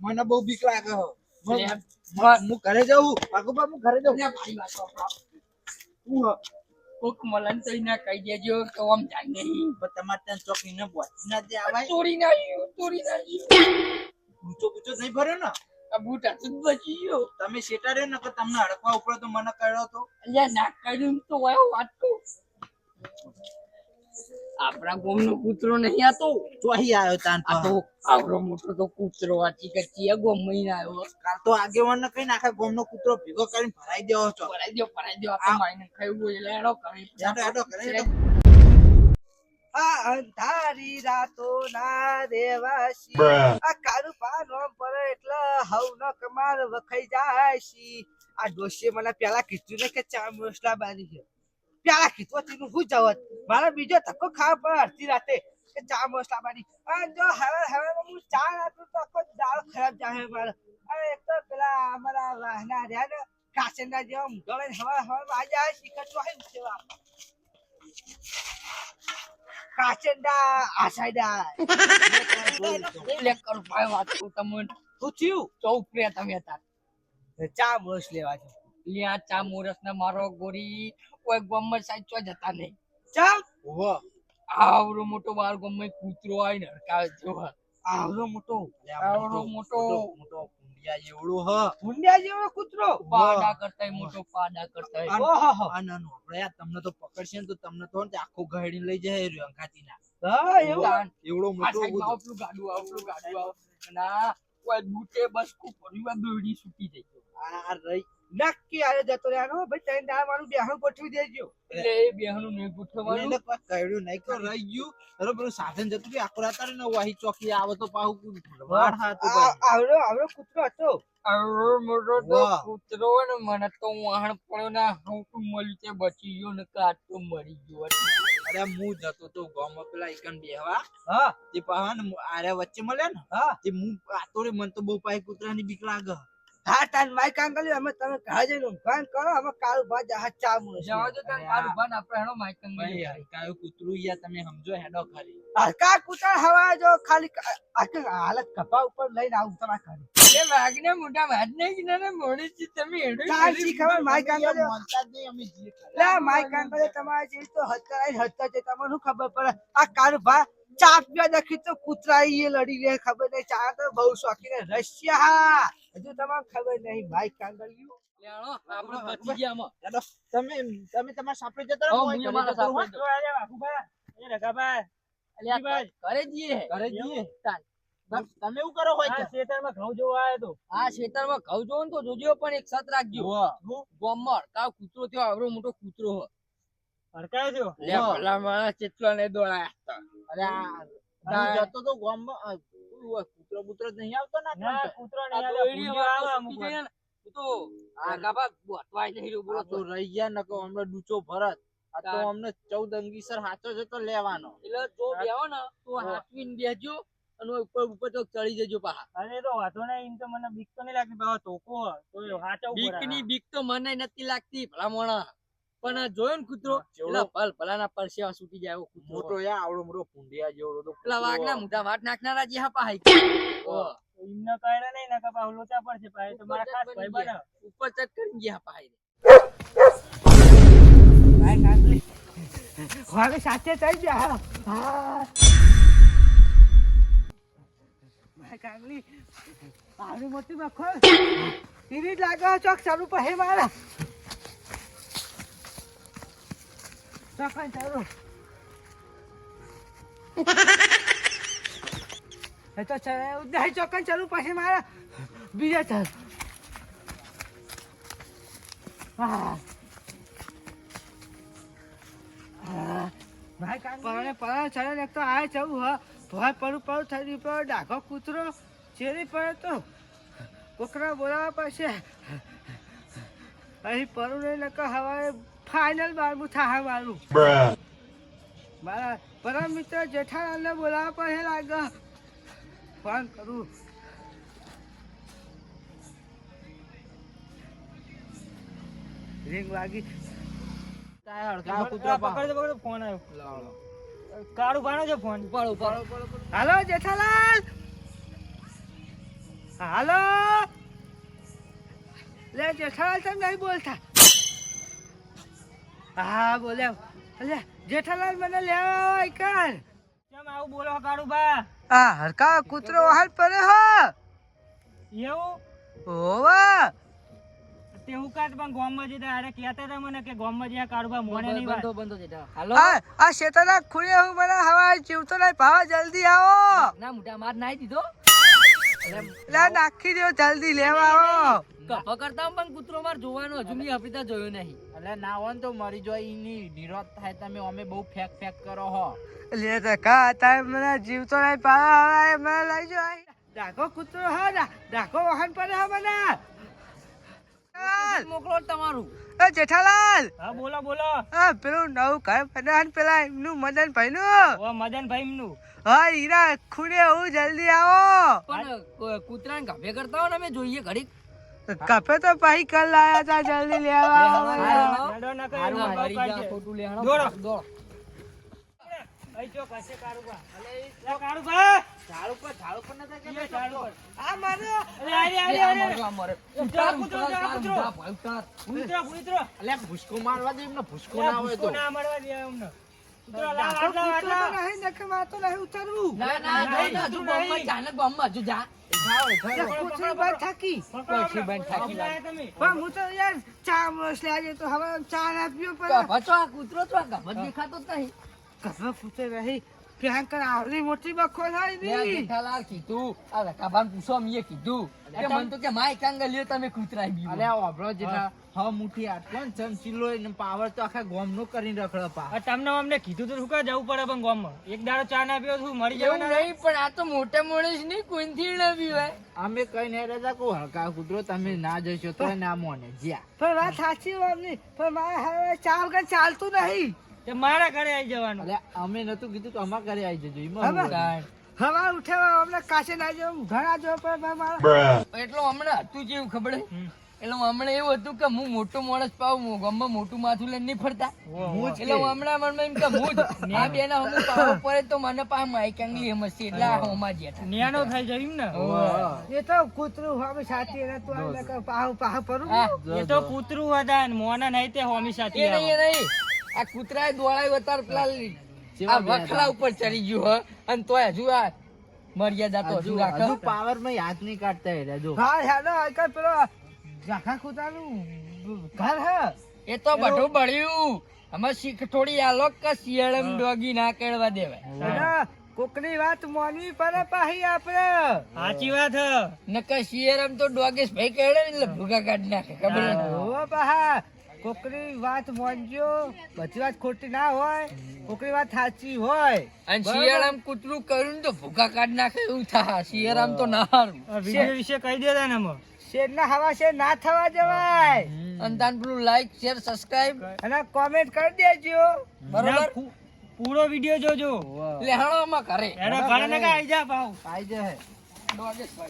મને બહુ બીક લાગે હો ઘરે જઉં વાકુબા હું ઘરે જવું. કોક મલન તો ના કહી દેજો તો આમ નહીં પણ તમારે ત્યાં ચોકી ને બોલી ના દે આવાય ચોરી ના ચોરી ના ઊંચો ઊંચો નહીં ભર્યો ને? આ બૂટ તો બચી ગયો. તમે શેટા રે નકર તમને હડકવા ઉપર તો મને કર્યો તો. અલ્યા ના કર્યું તો વાયો વાત તો આપણા ગોમનો કૂતરો નહીં આતો. ચોહી આવ્યો તાન આ તો આવડો મોટો તો કૂતરો વાંચી કચી ચિયા ગોમ મહિના આવ્યો. કાલ તો આગેવાન ને કઈ નાખે ગોમનો કૂતરો ભેગો કરીને ભરાઈ દેવો છો. પરાઈ દો પરાઈ દો તો માઈને ખાવું હોય એટલે એડો કરી એડો હેડો. આ અંધારી રાતો ના દેવાસી આ કારું પાનો પર એટલે હવ ન કમાર વખાઈ જાય છી આ ડોશીએ મને પેલા કીધું ને કે ચા મોસલા બારી છે. પેલા કીધું તેનું હું જવત મારે બીજો ધક્કો ખાવા પડે અડધી રાતે કે ચા મોસલા બારી. અને જો હવે હવે હું ચા નાખું તો આખો દાળ ખરાબ જાય મારો. અને એક તો પેલા અમારા વાહના રહ્યા ને કાસેના જેવા મુગળે હવા હવા વાજા જાય શીખર તો આવી સેવા આસાઈડા લે કર ભાઈ વાત તો તમને. શું થયું? ચૌક પ્રે તમે હતા. ચા મોસ લેવા છે. લે ચા મોરસ ને મારો ગોરી. કોઈ ગોમમાં સાઈડ ચો જતા નહીં. ચા? ઓહો. આવડો મોટો બાર ગમે કૂતરો આવીને હડકાવે જો આવડો મોટો. આવડો મોટો મોટો. કુંડિયા જેવડો હ. હુંડિયા જેવો કૂતરો? પાડા કરતા મોટો પાડા કરતા ઓહો આ નાનો આપણે તમને તો પકડશે ને તો તમને તો ને આખો ગહેડીને લઈ જાય રહ્યો અંગાતીના હા એવું? એવડો મોટો કૂતરો. ગાડું આવતું ગાડું આવ ના કોઈ બૂટે બસ કો પરિવાર દોડી છૂટી જઈ આ રહી નક્કી આરે જતો રહ્યાનો ભાઈ તને દાળ મારું બેહણ ગોઠવી દેજો. એટલે એ બેહનું નહીં ગોઠવવાનું. એને કોઈ કહેડ્યું નહીં તો રહી ગયું. અરે પેલું સાધન જતું કે આકરા તારે ન વાહી ચોકી આવે તો પાહુ વાળ હાથું આ- આવડો આવડો કૂતરો હતો. આવડો મોટો તો કૂતરો ને મને તો વાહણ પડ્યો ને હું મળ્યું તે બચી ગયો ને કાટ તો મરી ગયો અરે હું જતો તો ગામ પેલા એકન બેહવા. હા. તે પાહા ને આરે વચ્ચે મળે ને હા. તે હું આતોરે મને તો બહુ પાહી કૂતરાની બીક લાગે. હા તાર માઈ કામ કર્યું અમે તમે ઘરે જઈને ઊંઘાણ કરો અમે કાળુ ભાત જહાજ ચા મોસ જવા દો તાર કાળુ ઊભા ને આપણે હેડો ભાઈ મળી હલકાયું કૂતરું યાર તમે સમજો હેડો ખરી હલકા કૂતર હવા જો ખાલી ક- આખી હાલત કપા ઉપર લઈને આવું તમારા ઘરે. એ વાગને મોટા વાત નહીં કે ને મોડી છે તમે હેડો તાર શી ખબર માઈ કામ કર્યું માનતા જ નહીં અમે. લે માઈ કાંગરે તમારે જે તો હત્યા આઈ હત્યા છે તમને શું ખબર પડે? આ કાળુ ભા ચા પીવા દખી તો કૂતરા એ લડી રે ખબર નહીં. ચા તો બહુ શોખીન. રશિયા. હજુ તમને ખબર નહીં. ભાઈ. તમે તમે તમારા સાપડે જતા રહો, અહીં ઘરે ઘરે જઈએ ઘરે જઈએ તમે એવું કરો હોય તો. આ ખેતરમાં ઘઉં જોવો ને તો જોજો પણ એક સત રાખજો. ગોમર કાવ કૂતરો થયો આવડો મોટો કૂતરો હો. લે વાહ. ભલા માણસ કેટલા ને દોડાયા અરે જતો તો ગામમાં, એટલે જો આ કૂતરો બૂતરો જ નહીં આવતો ને આટલે તો? વાળો સુકી જાય ને, તું તો વાંધો ગોઠવાય નહીં રહ્યો બોલો તો મને રહી ગયા નકો હમણાં ડૂચો ભરત. આ તો. અમને હાચો જતો લેવાનો. એટલે જો બેહો ને તો. હાથવીને અને ઉપર ઉપર તો ચડી જજો બીક તો મને નથી લાગતી ભલા મોણા પણ આ જોયો ને કૂતરો. એટલે ભલ ભલાના પરસેવા છૂટી જાય એવો કૂતરો મોટો યા આવડો મોટો પુંડિયા જેવો તો પેલા. વાઘના મુઢા વાટ નાખનારા જે હા પાહી. ઓહ. ઉપર ચટ કરી ગયા પાહી. ભાઈ કાંદલી હવે સાચે થઈ જા હા. ભાઈ કાંદલી આવડી મોટી મખો ટીવી લાગો ચોક સારું પહે મારા. ચોકન ચાલુ એ તો ઉદય ચોકન ચાલુ પછી મારા બીજા ચાલ ભાઈ પરણે ચડે એક તો આ જવું હ ભય પડું પડું થઈ રહ્યું પડે ડાઘો કૂતરો ચેરી પડે તો કોકરા બોલાવા પડશે અહીં પડું નહીં નકર ફાઇનલ બારબુ થાય વાળું. મારા પરમ મિત્ર જેઠાલાલને બોલાવવા પણ હે લાગે ફોન કરું. રિંગ વાગી. ફોન આવ્યો. કાળું ભાણો છે ફોન? હાલો જેઠાલાલ. હાલો. લે જેઠાલાલ તમે નહીં બોલતા. હા બોલે. લે જેઠાલાલ મને લેવા આવો કર કેમ આવું બોલો કાળું બા? આ હરકા કૂતરો હાલ પડે હો. એવું? ઓવા તે હું કાત પણ ગામમાં જતા અરે કહેતા હતા મને કે ગામમાં જ્યાં કાળું બા મોને નહીં હાલો? આ શેતાના ખૂણે હું મને હવા જીવતો નહીં ભાવ જલ્દી આવો. ના મોટા માર નાઈ દીધો. લે નાખી દો જલ્દી લેવા આવો. કરતા પણ કૂતરો માર જોવાનો હજુ મેં હપીતા જોયો નહીં. એટલે ના હોય તો મરી જાય ઈની નિરોધ થાય તમે અમે બહુ ફેક ફેક કરો હો. લે તો કા તારે મને જીવતો નહીં ભાવ હવે મને લઈ જાઓ. ડાકો કૂતરો હા ડાકો વાહન પડે હા મને. મોકલો તમારું. એ જેઠાલાલ. હા બોલો બોલો. હા પેલું નવું ઘર બનાવવાનું પેલા એમનું મદનભાઈ નું ઓ મદનભાઈ નું હા હીરા ખૂણે હું જલ્દી આવો. પણ કૂતરાને ગાભે કરતા હોય ને અમે જોઈએ ઘડીક. કાફે તો ભાઈ કલ લાયા તા જલ્દી લેવા આવો. હા. હા. ના કાંઈ. ખોટું લેહાણો. દોડો. દોડો. અહીં જો કસે કાળું બા લે કાળું બા ઝાડ ઉપર ઝાડ ઉપર નતા કે ઝાડ ઉપર. આ મારો અરે આરી, આરી, લે, આ આરી. મારો, ઉતાર, ઉતાર, ઉતાર, ઉતાર, ઉતાર, ઉતાર, ભાઈ, ઉતાર. ભૂતરો, ભૂતરો. અલે ભૂસકો મારવા દે એમને. ભૂસકો ના તો દે આટલા, કૂતરો તો ચા ચા દેખાતો જ નહીં. કસવા પૂછે રહી ભયંકર આવડી મોટી બખો થાયની. જેઠાલાલ કીધું, આ રકાબાને પૂછો, અમીએ કીધું. કે મને તો કે માય કાંગા લ્યો તમે હ આટલો ને ચમચીલો પાવર તો આખા ગોમનો કરીને રખડો પા તમને અમને કીધું તો શું કાં જવું પડે પણ ગામમાં. એક દાડો ચા ના પીવો છું મરી જવું નહીં પણ આ તો મોટા માણસ નહીં કોઈથી ન પીવાય. અમે કઈ નહીં રહેતા કહું હલકા કૂતરો તમે ના જશો તો ના મોને જ્યાં. પણ વાત સાચી વાત નહીં. પણ મારે હવે ચા વગર ચાલતું નહીં. તે મારા ઘરે આવી જવાનું. અલે અમે નતું કીધું તો અમારા ઘરે આવી જજો. એમાં હવે? હું ઉઠાવા અમને કાશે ના જો ઘણા જો પણ એટલો હમણાં હતું જેવું ખબર એટલે હમણાં એવું હતું કે હું મોટો માણસ પાવ હું ગામમાં મોટું માથું લઈને નહીં ફરતા. એટલે હું હમણાં મનમાં એમ કે હું જ. બે ના હમું પાવ પડે તો મને પા માઈક આંગલી એમ હશે એટલે આ હોમાં જેઠા ન્યાનો થઈ જાય એમ ને? એ તો કૂતરું હોમી સાથી એને તું પાહુ પાહુ પરું. એ તો કૂતરું હતા મોના નહીં તે હોમી સાથે એ નહીં એ નહીં. આ કૂતરાએ દોડાયું અત્યારે પેલા આ વખલા ઉપર ચડી ગયું હ. અને તોય હજુ આ મર્યાદા તો હજુ રાખે. હજુ પાવરમાં હાથ નહીં કાઢતા એટલે જો હા હેલો આજકાલ પેલો જાખા કૂતરાનું ઘર હે. એ તો બધું બળ્યું. અમે શીખ થોડી આલો કે શિયાળમ ડોગી ના કેળવા દેવાય. કોકની વાત માનવી પડે પાહી આપણે. સાચી વાત હ. નકર શિયાળમ તો ડોગેશ ભાઈ કેળે ને એટલે ભૂગા કાઢી નાખે ખબર ઓ પાહા. કોકની વાત માનજો. બધી વાત ખોટી ના હોય. કોકરી વાત સાચી હોય. અને શિયાળામ કૂતરું કર્યું તો ભૂખા કાઢ નાખે એવું થાય. શિયાળામ તો ના હારું. વીડિયો વિશે કહી દેતા ને અમે શેરના હવા શેર ના થવા જવાય. અને તાન પેલું લાઈક શેર સબસ્ક્રાઇબ અને કોમેન્ટ કરી દેજો. બરોબર? પૂરો વીડિયો જોજો. લેહાણો માં કરે એના ઘરે ને જા ભાવ આઈ જાય